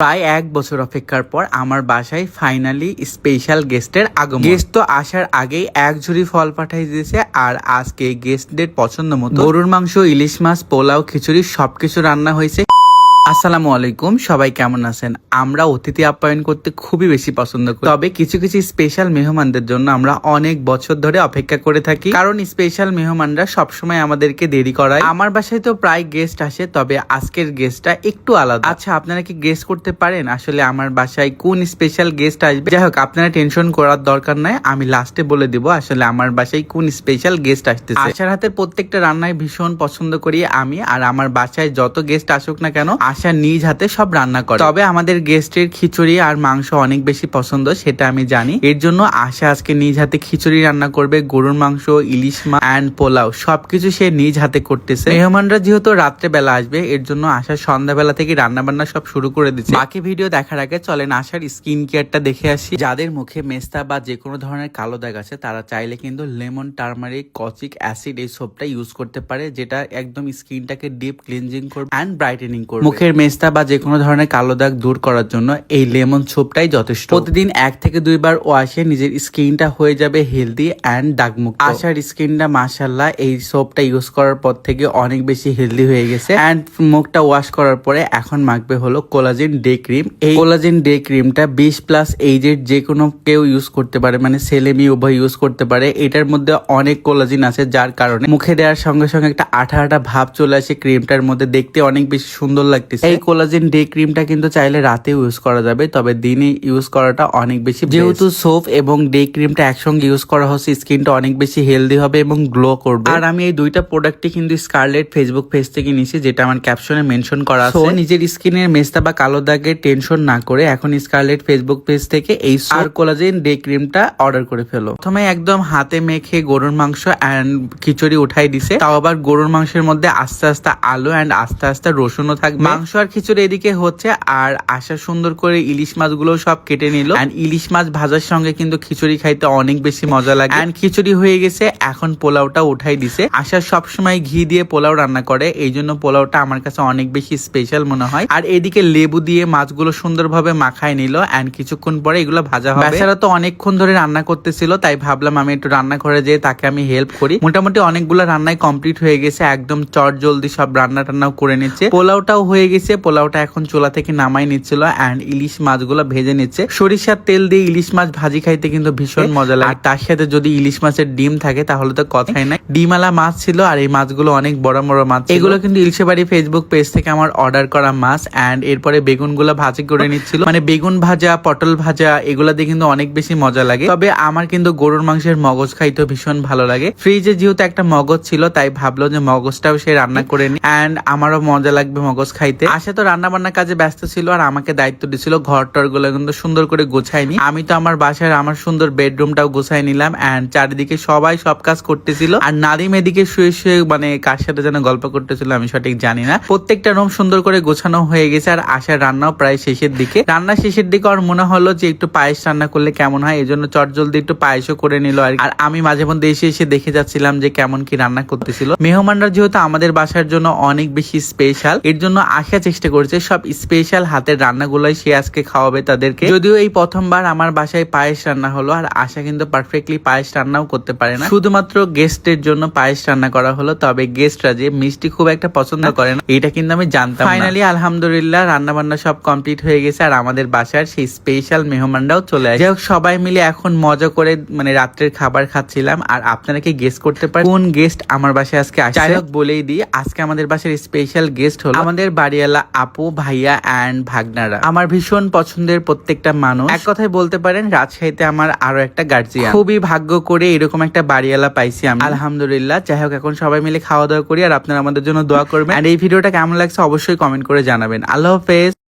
প্রায় এক বছর অপেক্ষার পর আমার বাসায় ফাইনালি স্পেশাল গেস্টের আগমন। গেস্ট তো আসার আগেই এক ঝুড়ি ফল পাঠাই দিয়েছে আর আজকে গেস্টদের পছন্দ মতো। গরুর মাংস ইলিশ মাছ পোলাও খিচুড়ি সবকিছু রান্না হয়েছে। আসসালামু আলাইকুম, সবাই কেমন আছেন? আমরা অতিথি আপ্যায়ন করতে খুবই বেশি পছন্দ করি। তবে কিছু কিছু স্পেশাল মেহমানদের জন্য আমরা অনেক বছর ধরে অপেক্ষা করে থাকি। কারণ স্পেশাল মেহমানরা সবসময় আমাদেরকে দেরি করায়। আমার বাসায় তো প্রায় গেস্ট আসে, তবে আজকের গেস্টটা একটু আলাদা। আচ্ছা আপনারা কি গেস্ট করতে পারেন? আসলে আমার বাসায় কোন স্পেশাল গেস্ট আসবে? যাই হোক, আপনারা টেনশন করার দরকার নাই। আমি লাস্টে বলে দিব, আসলে আমার বাসায় কোন স্পেশাল গেস্ট আসতেছে। আশার হাতের প্রত্যেকটা রান্নায় ভীষণ পছন্দ করি আমি, আর আমার বাসায় যত গেস্ট আসুক না কেন আশা নিজ হাতে সব রান্না করে। তবে আমাদের গেস্টের খিচুড়ি আর মাংস অনেক বেশি পছন্দ, সেটা আমি জানি। এর জন্য আশা আজকে নিজ হাতে খিচুড়ি রান্না করবে, গরুর মাংস, ইলিশ মাছ অ্যান্ড পোলাও। সবকিছু সে নিজ হাতে করতেছে। মেহমানরা যেহেতু রাত্রে বেলা আসবে, এর জন্য আশা সন্ধ্যাবেলা থেকে রান্না বান্না সব শুরু করে দিচ্ছে। বাকি ভিডিও দেখার আগে চলেন আশার স্কিন কেয়ারটা দেখে আসি। যাদের মুখে মেস্তা বা যে কোনো ধরনের কালো দাগ আছে, তারা চাইলে কিন্তু লেমন, টার্মারিক, কচিক অ্যাসিড এই সোপটা ইউজ করতে পারে, যেটা একদম স্কিনটাকে ডিপ ক্লিনজিং করবে অ্যান্ড ব্রাইটেনিং করবে। মুখের মেস্তা বা যে কোনো ধরনের কালো দাগ দূর করার জন্য এই লেমন সোপটাই যথেষ্ট। প্রতিদিন এক থেকে দুইবার ওয়াশে নিজের স্কিনটা হয়ে যাবে হেলদি অ্যান্ড দাগমুক্ত। আশার স্কিনটা মাশাল্লাহ এই সোপটা ইউজ করার পর থেকে অনেক বেশি হেলদি হয়ে গেছে অ্যান্ড মুখটা ওয়াশ করার পরে এখন মাখবে হলো কোলাজেন ডে ক্রিম। এই কোলাজেন ডে ক্রিমটা বিশ প্লাস এইজের যে কোনো কেউ ইউজ করতে পারে মানে ছেলে মেয়ে উভয় ইউজ করতে পারে। এটার মধ্যে অনেক কোলাজিন আছে যার কারণে মুখে দেওয়ার সঙ্গে সঙ্গে একটা আঠা আঠা ভাব চলে আসে ক্রিমটার মধ্যে। দেখতে অনেক বেশি সুন্দর লাগতেছে এই কোলাজেন ডে ক্রিমটা কিন্তু চাইলে রাতে ইউজ করা যাবে তবে দিনে ইউজ করাটা অনেক বেশি যেহেতু সোপ এবং ডে ক্রিমটা একসঙ্গে ইউজ করা হচ্ছে স্কিনটা অনেক বেশি হেলদি হবে এবং গ্লো করবে। আর আমি এই দুইটা প্রোডাক্টই কিন্তু স্কারলেট ফেসবুক পেজ থেকে নিয়েছি যেটা আমার ক্যাপশনে মেনশন করা আছে। নিজের স্কিনের মেস্তা বা কালো দাগের টেনশন না করে এখন স্কারলেট ফেসবুক পেজ থেকে এই আর কোলাজেন ডে ক্রিমটা অর্ডার করে ফেলো। প্রথমে একদম হাতে মেখে গরুর মাংস অ্যান্ড খিচুড়ি উঠাই দিছে তাও আবার গরুর মাংসের মধ্যে আস্তে আস্তে আলু অ্যান্ড আস্তে আস্তে রসুনও থাকবে। মাংস আর খিচুড়ি এদিকে হচ্ছে, আর আশা সুন্দর করে ইলিশ মাছগুলো সব কেটে নিল। অ্যান্ড ইলিশ মাছ ভাজার সঙ্গে কিন্তু খিচুড়ি খাইতে অনেক বেশি মজা লাগে। অ্যান্ড খিচুড়ি হয়ে গেছে, এখন পোলাওটা উঠাই দিছে। আশা সবসময় ঘি দিয়ে পোলাও রান্না করে, এই জন্য পোলাওটা আমার কাছে অনেক বেশি স্পেশাল মনে হয়। আর এদিকে লেবু দিয়ে মাছগুলো সুন্দরভাবে মাখায় নিল অ্যান্ড কিছুক্ষণ পরে এগুলো ভাজা হবে। বেচারা তো অনেকক্ষণ ধরে রান্না করতেছিল, তাই ভাবলাম আমি একটু রান্না করে যেয়ে তাকে আমি হেল্প করি। মোটামুটি অনেকগুলো রান্নাই কমপ্লিট হয়ে গেছে, একদম চট জলদি সব রান্না টান্নাও করে নিচ্ছে। পোলাওটাও হয়ে গেছে পোলাওটা এখন চোলা থেকে নামাই নিচ্ছিল অ্যান্ড ইলিশ মাছগুলো ভেজে নিচ্ছে। সরিষার তেল দিয়ে ইলিশ মাছ ভাজি খাইতে কিন্তু ভীষণ মজা লাগে। আর তার সাথে যদি ইলিশ মাছের ডিম থাকে তাহলে তো কথাই নাই। ডিমালা মাছ ছিল আর এই মাছগুলো অনেক বড় বড় মাছ এগুলো কিন্তু ইলশে বাড়ি ফেসবুক পেজ থেকে আমার অর্ডার করা মাছ অ্যান্ড এরপরে বেগুনগুলা ভাজি করে নিচ্ছিল। মানে বেগুন ভাজা পটল ভাজা এগুলা দিয়ে কিন্তু অনেক বেশি মজা লাগে। তবে আমার কিন্তু গরুর মাংসের মগজ খাইতে ভীষণ ভালো লাগে। ফ্রিজে যেহেতু একটা মগজ ছিল তাই ভাবলো যে মগজটাও সে রান্না করে নি। অ্যান্ড আমারও মজা লাগবে মগজ খাইতে। আশা তো রান্না বান্না কাজে ব্যস্ত ছিল আর আমাকে দায়িত্ব দিছিল। ঘর টরগুলো কিন্তু সুন্দর করে গোছাইনি আমি তো আমার বাসার আমার সুন্দর বেডরুমটাও গোছাই নিলাম অ্যান্ড চারিদিকে সবাই সব কাজ করতেছিল। আর নাদিম এদিকে শুয়ে শুয়ে মানে কার সাথে যেন গল্প করতেছিল আমি সঠিক জানি না। প্রত্যেকটা রুম সুন্দর করে গোছানো হয়ে গেছে আর আশার রান্নাও প্রায় শেষের দিকে। রান্না শেষের দিকে আর মনে হলো যে একটু পায়েস রান্না করলে কেমন হয় এই জন্য চট জলদি একটু পায়েসও করে নিল আর আমি মাঝে মধ্যে এসে এসে দেখে যাচ্ছিলাম যে কেমন কি রান্না করতেছিল। মেহমানরা যেহেতু আমাদের বাসার জন্য অনেক বেশি স্পেশাল এর জন্য আশা চেষ্টা করছে সব স্পেশাল হাতের রান্নাগুলোই সে আজকে খাওয়াবে তাদেরকে। যদিও এই প্রথমবার আমার বাসায় পায়েস রান্না হলো আর আশা কিন্তু পারফেক্টলি পায়েস রান্নাও করতে পারে না। শুধুমাত্র গেস্টের জন্য পায়েস রান্না করা হলো তবে গেস্টরা যে মিষ্টি খুব একটা পছন্দ করে না এটা কিন্তু আমি জানতাম ফাইনালি আলহামদুলিল্লাহ রান্না বান্না সব কমপ্লিট হয়ে গেছে আর আমাদের বাসার সেই স্পেশাল মেহমানরাও চলে আসে। যাই হোক সবাই মিলে এখন মজা করে মানে রাত্রের খাবার খাচ্ছিলাম আর আপনারা কি গেস্ট করতে পারেন? কোন গেস্ট আমার বাসায় আজকে আসে? যাই হোক বলেই দিই আজকে আমাদের বাসার স্পেশাল গেস্ট হলো আমাদের বাড়িওয়ালা আপু ভাইয়া অ্যান্ড ভাগনারা। আমার ভীষণ পছন্দের প্রত্যেকটা মানুষ। এক কথায় বলতে পারেন রাজশাহীতে আমার আরও একটা গার্জিয়ান খুবই ভাগ্য করে এরকম একটা বাড়িওয়ালা পাইছি আমি। আলহামদুলিল্লাহ। যাই হোক, এখন সবাই মিলে খাওয়া দাওয়া করি আর আপনারা আমাদের জন্য দোয়া করবেন। আর এই ভিডিওটা কেমন লাগছে অবশ্যই কমেন্ট করে জানাবেন। আল্লাহ হাফেজ।